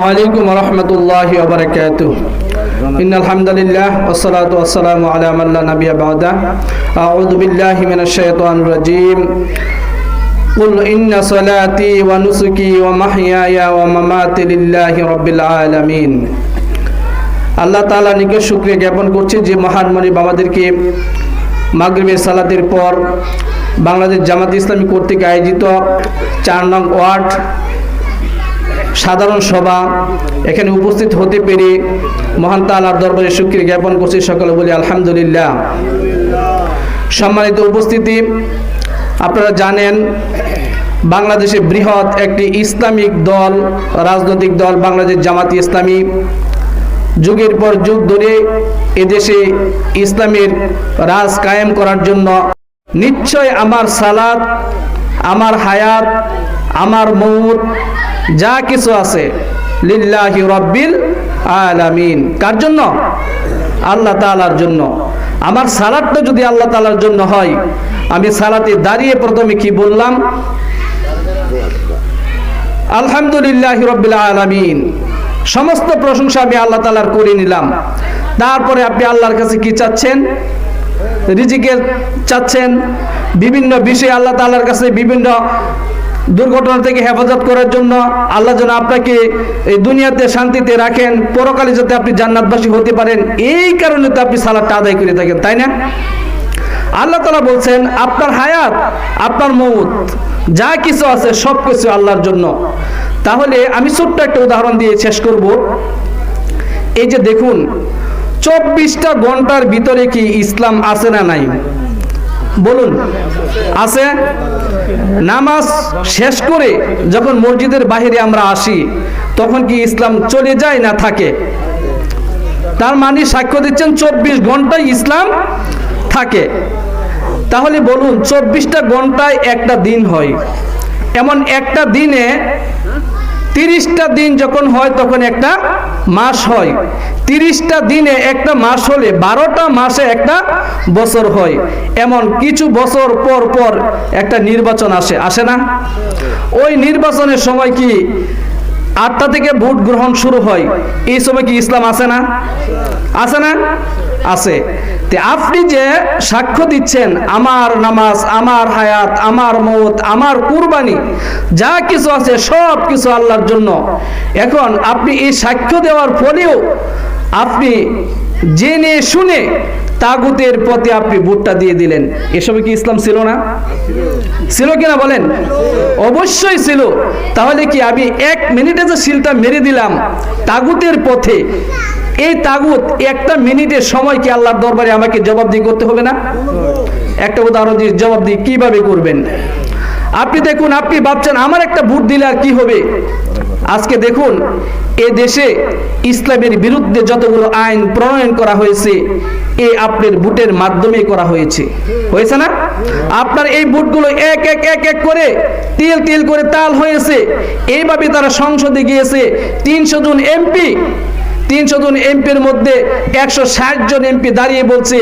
عليكم ورحمة الله وبركاته إن الحمد لله والصلاة والسلام على من لا نبي بعده أعوذ بالله من الشيطان الرجيم قل إن صلاتي ونسكي ومحياي ومماتي لله رب العالمين আল্লাহ তাআলা নিকট শুকরিয়া জ্ঞাপন করছি যে মহান মনিব আমাদেরকে মাগরিবের সালাতের পর বাংলাদেশ জামাত ইসলামী কর্তৃক আয়োজিত চার নং ওয়ার্ড সাধারণ সভা, এখানে উপস্থিত হতে পেরে মহান তালার দরবারে শুক্রিয়া জ্ঞাপন করছি সকলে বলি আলহামদুলিল্লাহ। সম্মানিত উপস্থিতি, আপনারা জানেন বাংলাদেশে বৃহৎ একটি ইসলামিক দল, রাজনৈতিক দল বাংলাদেশ জামাতি ইসলামী। যুগের পর যুগ ধরে এদেশে ইসলামের রাজ কায়েম করার জন্য নিশ্চয় আমার সালাত, আমার হায়াত, আমার মৌত যা কিছু আছে রব্বিল আলামিন। কার জন্য? আল্লাহ তালার জন্য। আমার সালাদটা যদি আল্লাহ তালার জন্য হয়, আমি সালাতে দাঁড়িয়ে প্রথমে কি বললাম? আলহামদুলিল্লাহ রব্বিল আলামিন। সমস্ত প্রশংসা আমি আল্লাহ তালার করে নিলাম। তারপরে আপনি আল্লাহর কাছে কি চাচ্ছেন? রিজিকের চাচ্ছেন? বিভিন্ন বিষয়ে আল্লাহ তালার কাছে বিভিন্ন দুর্ঘটনা থেকে হেফাজত করার জন্য আল্লাহ যেন আপনাকে এই দুনিয়াতে শান্তিতে রাখেন, পরকালে যাতে আপনি জান্নাতবাসী হতে পারেন, এই কারণে তো আপনি সালাদটা আদায় করে থাকেন, তাই না? আল্লাহ তালা বলছেন, আপনার হায়াত, আপনার মৌত যা কিছু আছে সব কিছু আল্লাহর জন্য। তাহলে আমি ছোট্ট একটা উদাহরণ দিয়ে শেষ করব। এই যে দেখুন, চব্বিশটা ঘণ্টার ভিতরে কি ইসলাম আছে না নাই? বলুন। আছে? নামাজ শেষ করে যখন মসজিদের বাহিরে আমরা আসি, তখন কি ইসলাম চলে যায় না থাকে? তার মানে সাক্ষ্য দিচ্ছেন চব্বিশ ঘন্টায় ইসলাম থাকে। তাহলে বলুন, চব্বিশটা ঘন্টায় একটা দিন হয়। এমন একটা দিনে তিরিশটা দিন যখন হয়, তখন একটা মাস হয়। তিরিশটা দিনে একটা মাস হলে বারোটা মাসে একটা বছর হয়। এমন কিছু বছর পর পর একটা নির্বাচন আসে। আসে না? ওই নির্বাচনের সময় কি আটটা থেকে ভোট গ্রহণ শুরু হয়? এই সময় কি ইসলাম আসে না? আসে না? আছে। তে আপনি যে সাক্ষ্য দিচ্ছেন, আমার নামাজ, আমার হায়াত, আমার মত, আমার কুরবানি, যা কিছু আছে সব কিছু আল্লাহর জন্য। এখন আপনি এই সাক্ষ্য দেওয়ার ফলেও আপনি জেনে শুনে তাগুতের পথে আপনি ভোটটা দিয়ে দিলেন। এসবে কি ইসলাম ছিল না? ছিল কিনা বলেন? অবশ্যই ছিল। তাহলে কি আমি এক মিনিটে যে সিলটা মেরে দিলাম, তাগুতের পথে এই তাগুত একটা মিনিটের সময় কি আল্লাহর দরবারে আমাকে জবাবদিহি করতে হবে না? একটা উদাহরণ দিয়ে জবাবদিহি কীভাবে করবেন? আপনি দেখুন, আপনি ভাবছেন, আমার একটা ভোট দিলে আর কি হবে? আজকে দেখুন, এ দেশে ইসলামের বিরুদ্ধে যতগুলো আইন প্রণয়ন করা হয়েছে, এ আপনার বুটের মাধ্যমে করা হয়েছে। হয়েছে না? আপনার এই বুটগুলো এক এক এক এক করে তিল তিল করে তাল হয়েছে। এইভাবে তারা সংসদে গিয়েছে। তিনশো জন এমপি তিনশো জন এমপির মধ্যে একশো ষাট জন এমপি দাঁড়িয়ে বলছে,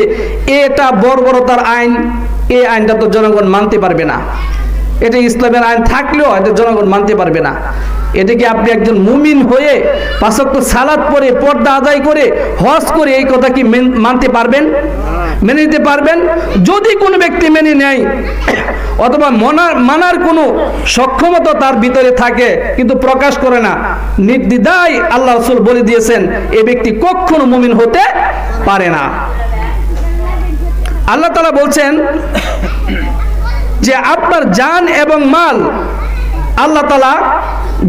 এটা বর্বরতার আইন এই আইনটা তো জনগণ মানতে পারবে না। এটা ইসলামের আইন থাকলেও এটা জনগণ মানতে পারবে না। এটা কি আপনি একজন মুমিন হয়ে পাশক্ত সালাদ পরে পর্দা আদায় করে হজ করে এই কথা কি মানতে পারবেন? মেনে নিতে পারবেন? যদি কোনো ব্যক্তি মেনে নেয়, অথবা মনার মানার কোনো সক্ষমতা তার ভিতরে থাকে, কিন্তু প্রকাশ করে না, নির্দ্বিধায় আল্লাহ রসুল বলে দিয়েছেন, এ ব্যক্তি কখনো মুমিন হতে পারে না। আল্লাহ তালা বলছেন যে আপনার জান এবং মাল আল্লাহ তালা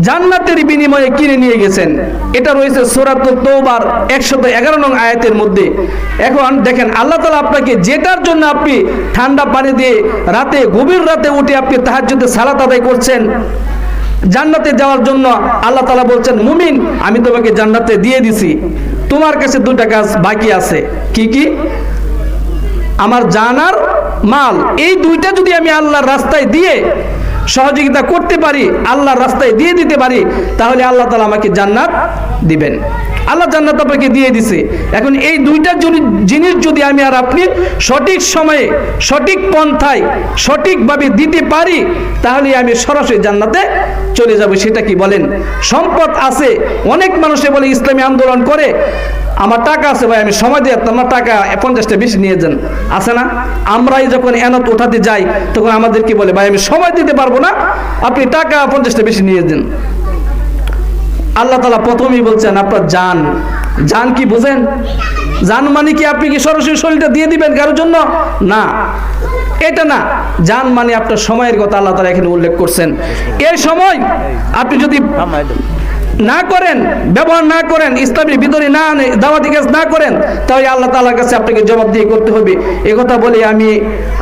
জান্নাতের বিনিময়ে কিনে নিয়ে গেছেন। এটা রয়েছে সোরাতুল তৌবার একশত এগারো নং আয়াতের মধ্যে। এখন দেখেন, আল্লাহ তালা আপনাকে যেটার জন্য আপনি ঠান্ডা পানি দিয়ে রাতে, গভীর রাতে উঠে আপনি তাহাজ্জুদে সালাত আদায় করছেন, জান্নাতে যাওয়ার জন্য আল্লাহ তালা বলছেন, মুমিন, আমি তোমাকে জান্নাতে দিয়ে দিছি। তোমার কাছে দুটা কাজ বাকি আছে। কি কি? আমার জানার মাল। এই দুইটা যদি আমি আল্লাহর রাস্তায় দিয়ে সহযোগিতা করতে পারি, আল্লাহর রাস্তায় দিয়ে দিতে পারি, তাহলে আল্লাহ তালা আমাকে জান্নাত দিবেন। আল্লাহ জান্নাত আপনাকে দিয়ে দিছে। এখন এই দুইটা জিনিস যদি আমি আর আপনি সঠিক সময়ে, সঠিক পন্থায়, সঠিকভাবে দিতে পারি, তাহলে আমি সরাসরি জান্নাতে চলে যাব। সেটা কি বলেন? সম্পদ আছে। অনেক মানুষে বলে, ইসলামী আন্দোলন করে। আমার টাকা আছে ভাই, আমি সময় দিয়ে আমার টাকা পঞ্চাশটা, বেশি নিয়ে যান। আছে না? আমরাই যখন এনত উঠাতে যাই, তখন আমাদেরকে বলে, ভাই, আমি সময় দিতে পারব না, আপনি টাকা পঞ্চাশটা, বেশি নিয়ে যান। আল্লাহ তালা প্রথমেই বলছেন, আপনার জান। জান কি বুঝেন? জান মানে কি আপনি কি সরাসরি শরীরটা দিয়ে দিবেন কারোর জন্য? না। এটা না। যান মানে আপনার সময়ের কথা আল্লাহ তালা এখানে উল্লেখ করছেন। এই সময় আপনি যদি না করেন, ব্যবহার না করেন, ইসলামের ভিতরে না আনে, দাওয়াতি কাজ না করেন, তাহলে আল্লাহ তালার কাছে আপনাকে জবাব দিয়ে করতে হবে। এ কথা বলে আমি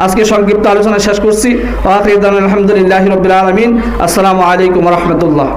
আজকে সংক্ষিপ্ত আলোচনা শেষ করছি। আলহামদুলিল্লাহ রবিল আলমিন। আসসালামু আলাইকুম রহমতুল্লাহ।